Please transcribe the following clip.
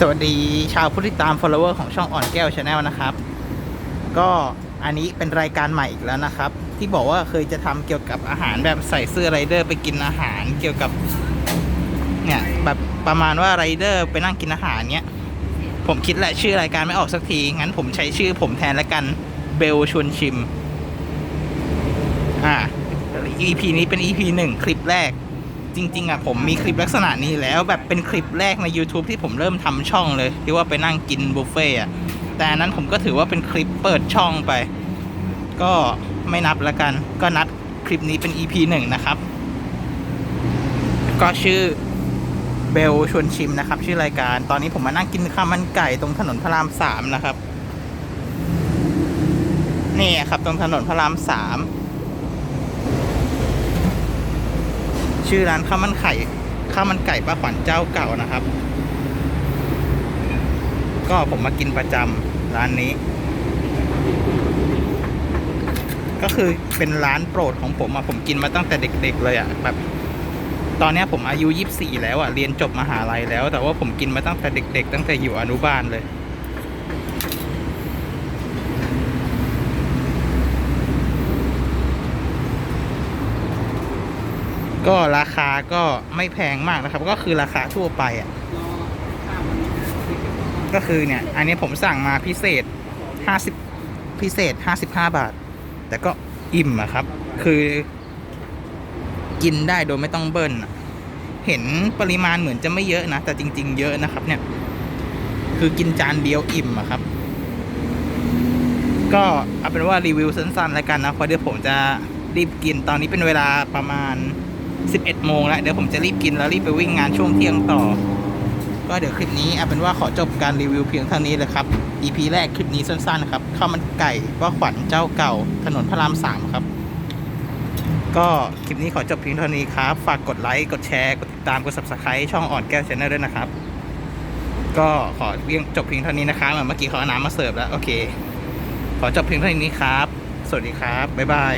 สวัสดีชาวผู้ติดตาม follower ของช่องอ่อนแก้วชาแนลนะครับ ก็อันนี้เป็นรายการใหม่อีกแล้วนะครับ ที่บอกว่าเคยจะทำเกี่ยวกับอาหารแบบใส่เสื้อไรเดอร์ไปกินอาหารเกี่ยวกับ เนี่ยแบบประมาณว่าไรเดอร์ไปนั่งกินอาหารเนี้ยผมคิดแหละชื่อรายการไม่ออกสักที งั้นผมใช้ชื่อผมแทนละกันเบลชวนชิม อ่า EP นี้เป็น EP หนึ่งคลิปแรก จริงๆอะผมมีคลิปลักษณะนี้แล้วแบบเป็นคลิปแรกใน YouTube ที่ผมเริ่มทำช่องเลย ที่ว่าไปนั่งกินบุฟเฟ่อะแต่นั้นผมก็ถือว่าเป็นคลิปเปิดช่องไป ก็ไม่นับละกัน ก็นัดคลิปนี้เป็น EP หนึ่งนะครับ ก็ชื่อเบลชวนชิมนะครับ ชื่อรายการ ตอนนี้ผมมานั่งกินข้าวมันไก่ตรงถนนพระรามสามนะครับ นี่ครับตรงถนนพระรามสาม ชื่อร้านข้าวมันไข่ข้าวมันไก่ป้าขวัญเจ้าเก่านะครับ ก็ผมมากินประจำร้านนี้ ก็คือเป็นร้านโปรดของผมอะผมกินมาตั้งแต่เด็ก ๆ เลยอะแบบตอนนี้ผมอายุยี่สี่แล้วอะเรียนจบมหาลัยแล้ว แต่ว่าผมกินมาตั้งแต่เด็ก ๆ ตั้งแต่อยู่อนุบาลเลย ก็ราคาก็ไม่แพงมากนะครับ ก็คือราคาทั่วไปอะก็คือเนี่ย อันนี้ผมสั่งมาพิเศษ 50 พิเศษ 55 บาท แต่ก็อิ่มอะครับ คือ กินได้โดยไม่ต้องเบิ้ลเห็นปริมาณเหมือนจะไม่เยอะนะ แต่จริง ๆ เยอะนะครับ เนี่ย คือกินจานเดียวอิ่มอะครับ ก็เอาเป็นว่ารีวิวสั้นๆแล้วกันนะเพราะเดี๋ยวผมจะรีบกินตอนนี้เป็นเวลาประมาณ 11 โมงแล้ว เดี๋ยวผมจะรีบกินแล้วรีบไปวิ่งงานช่วงเที่ยงต่อ ก็เดี๋ยวคลิปนี้เอาเป็นว่าขอจบการรีวิวเพียงเท่านี้เลยครับ EP แรกคลิปนี้สั้นๆนะครับข้าวมันไก่ว่าขวัญเจ้าเก่า ถนนพระรามสามครับ ก็คลิปนี้ขอจบเพียงเท่านี้ครับ ฝากกดไลค์กดแชร์กดติดตามกด subscribe ช่องอ่อนแก้วชาแนลด้วยนะครับ ก็ขอเพียงจบเพียงเท่านี้นะครับเมื่อกี้เขาเอาน้ำมาเสิร์ฟแล้วโอเค ขอจบเพียงเท่านี้ครับ สวัสดีครับบ๊ายบาย